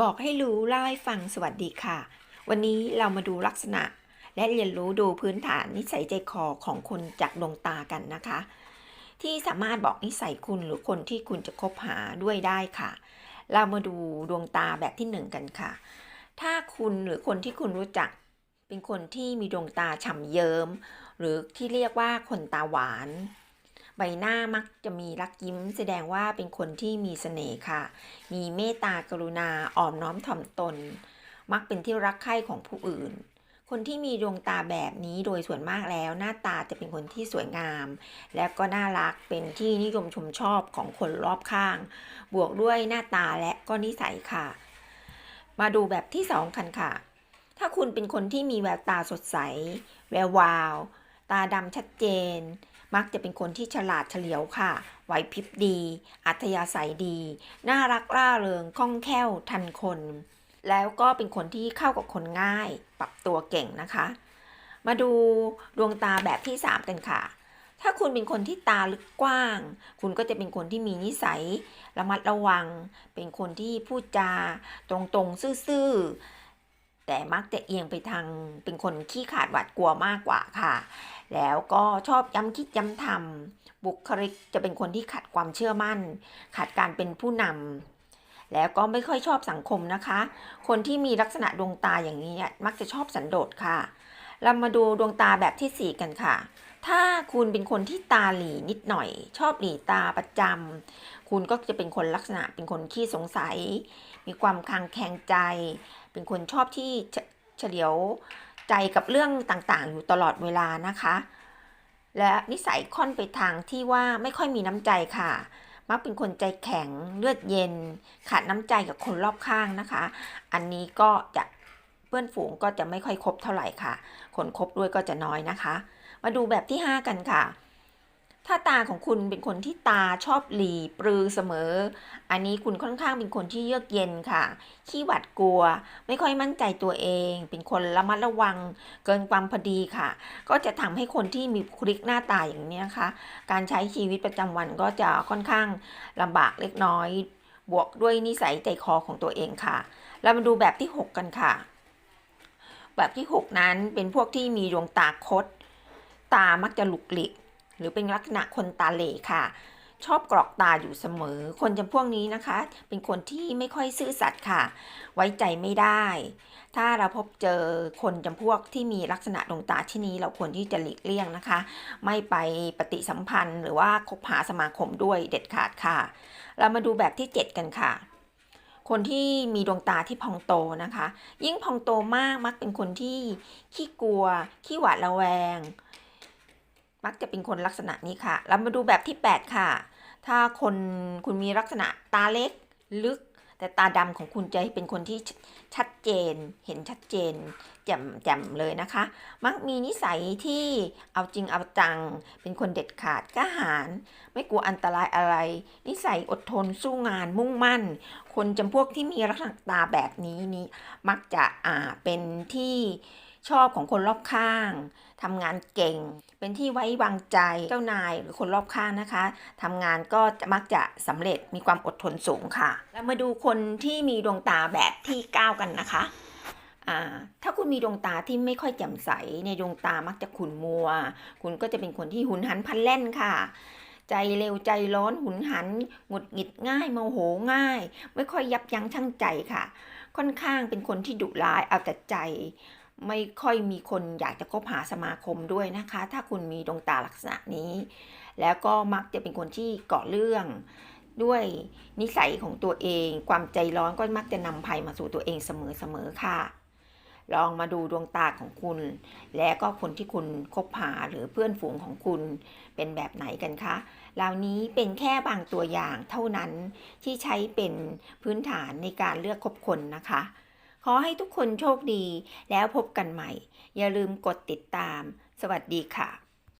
บอกให้รู้เล่าให้ฟังสวัสดีค่ะ วันนี้เรามาดูลักษณะ และเรียนรู้ดูพื้นฐานนิสัยใจคอของคนจากดวงตากันนะคะ ที่สามารถบอกนิสัยคุณหรือคนที่คุณจะคบหาด้วยได้ค่ะ เรามาดูดวงตาแบบที่หนึ่งกันค่ะ ถ้าคุณหรือคนที่คุณรู้จัก เป็นคนที่มีดวงตาฉ่ำเยิ้มหรือที่เรียกว่าคนตาหวาน บหน้ามักจะมีรักยิ้ม แสดงว่าเป็นคนที่มีเสน่ห์ค่ะ มีเมตตากรุณาอ่อนน้อมถ่อมตน มักเป็นที่รักใคร่ของผู้อื่น คนที่มีดวงตาแบบนี้โดยส่วนมากแล้ว หน้าตาจะเป็นคนที่สวยงาม และก็น่ารักเป็นที่นิยมชมชอบของคนรอบข้าง บวกด้วยหน้าตาและก็นิสัยค่ะ มาดูแบบที่สองกันค่ะ ถ้าคุณเป็นคนที่มีแววตาสดใส แวววาว ตาดำชัดเจน มักจะเป็นคนที่ฉลาดเฉลียวค่ะ ไหวพริบดี อัธยาศัยดี น่ารักร่าเริงคล่องแคล่วทันคน แล้วก็เป็นคนที่เข้ากับคนง่าย ปรับตัวเก่งนะคะ มาดูดวงตาแบบที่ 3 กันค่ะถ้าคุณเป็นคนที่ตาลึกกว้าง คุณก็จะเป็นคนที่มีนิสัย ระมัดระวัง เป็นคนที่พูดจา ตรงๆ ซื่อ แต่มักจะเอียงไปทางเป็นคนขี้ขาดหวาดกลัวมากกว่าค่ะ แล้วก็ชอบย้ำคิดย้ำทำบุคลิกจะเป็นคนที่ขาดความเชื่อมั่น ขาดการเป็นผู้นำแล้วก็ไม่ค่อยชอบสังคมนะคะ คนที่มีลักษณะดวงตาอย่างนี้มักจะชอบสันโดษค่ะ เรามาดูดวงตาแบบที่ 4 กันค่ะ ถ้าคุณเป็นคนที่ตาหลีนิดหน่อย ชอบหลีตาประจำคุณก็จะเป็นคนลักษณะเป็นคนขี้สงสัย มีความคลางแคงใจ เป็นคนชอบที่เฉลียวใจกับเรื่องต่างๆ อยู่ตลอดเวลานะคะ และนิสัยค่อนไปทางที่ว่าไม่ค่อยมีน้ำใจค่ะ มักเป็นคนใจแข็งเลือดเย็น ขาดน้ำใจกับคนรอบข้างนะคะ อันนี้ก็จะ พื่อนฝูงก็จะไม่ค่อยคบเท่าไหร่ค่ะ คนคบด้วยก็จะน้อยนะคะ มาดูแบบที่ 5 กันค่ะ ถ้าตาของคุณเป็นคนที่ตาชอบหลีปรือเสมอ อันนี้คุณค่อนข้างเป็นคนที่เยือกเย็นค่ะขี้หวาดกลัว ไม่ค่อยมั่นใจตัวเอง เป็นคนระมัดระวัง เกินความพอดีค่ะ ก็จะทำให้คนที่มีบุคลิกหน้าตาอย่างนี้นะคะ การใช้ชีวิตประจำวันก็จะค่อนข้างลำบากเล็กน้อย บวกด้วยนิสัยใจคอของตัวเองค่ะ เรามาดูแบบที่ 6 กันค่ะ แบบที่ 6 นั้นเป็นพวกที่มีดวงตาคด ตามักจะหลุกหลิก หรือเป็นลักษณะคนตาเหล่ค่ะ ชอบกรอกตาอยู่เสมอ คนจำพวกนี้นะคะ เป็นคนที่ไม่ค่อยซื่อสัตย์ค่ะ ไว้ใจไม่ได้ ถ้าเราพบเจอคนจำพวกที่มีลักษณะดวงตาที่นี้เราควรที่จะหลีกเลี่ยงนะคะ ไม่ไปปฏิสัมพันธ์ หรือว่าคบหาสมาคมด้วยเด็ดขาดค่ะ เรามาดูแบบที่ 7 กันค่ะ คนที่มีดวงตาที่พองโตนะคะ ยิ่งพองโตมากมักเป็นคนที่ขี้กลัว ขี้หวาดระแวง มักจะเป็นคนลักษณะนี้ค่ะ เรามาดูแบบที่ 8 ค่ะ ถ้าคนคุณมีลักษณะตาเล็กลึก แต่ตาดำของคุณจะเป็นคนที่ชัดเจน เห็นชัดเจนแจ่มแจ่มเลยนะคะ มักมีนิสัยที่เอาจริงเอาจัง เป็นคนเด็ดขาดกล้าหาญไม่กลัวอันตรายอะไร นิสัยอดทนสู้งานมุ่งมั่น คนจำพวกที่มีลักษณะตาแบบนี้นี้มักจะอ่าเป็นที่ ชอบของคนรอบข้าง ทำงานเก่ง เป็นที่ไว้วางใจเจ้านายหรือคนรอบข้างนะคะทำงานก็มักจะสำเร็จมีความอดทนสูงค่ะ แล้วมาดูคนที่มีดวงตาแบบที่ 9 กันนะคะถ้าคุณมีดวงตาที่ไม่ค่อยแจ่มใสในดวงตามักจะขุ่นมัว คุณก็จะเป็นคนที่หุนหันพลันแล่นค่ะ ใจเร็วใจร้อนหุนหันหงุดหงิดง่ายโมโหง่าย ไม่ค่อยยับยั้งชั่งใจค่ะ ค่อนข้างเป็นคนที่ดุร้ายเอาแต่ใจ ไม่ค่อยมีคนอยากจะคบหาสมาคมด้วยนะคะ ถ้าคุณมีดวงตาลักษณะนี้ แล้วก็มักจะเป็นคนที่เกาะเรื่องด้วยนิสัยของตัวเอง ความใจร้อนก็มักจะนำภัยมาสู่ตัวเองเสมอๆค่ะ ลองมาดูดวงตาของคุณ และก็คนที่คุณคบหาหรือเพื่อนฝูงของคุณเป็นแบบไหนกันคะเหล่านี้เป็นแค่บางตัวอย่างเท่านั้นที่ใช้เป็นพื้นฐานในการเลือกคบคนนะคะ ขอให้ทุกคนโชคดีแล้วพบกันใหม่ อย่าลืมกดติดตาม สวัสดีค่ะ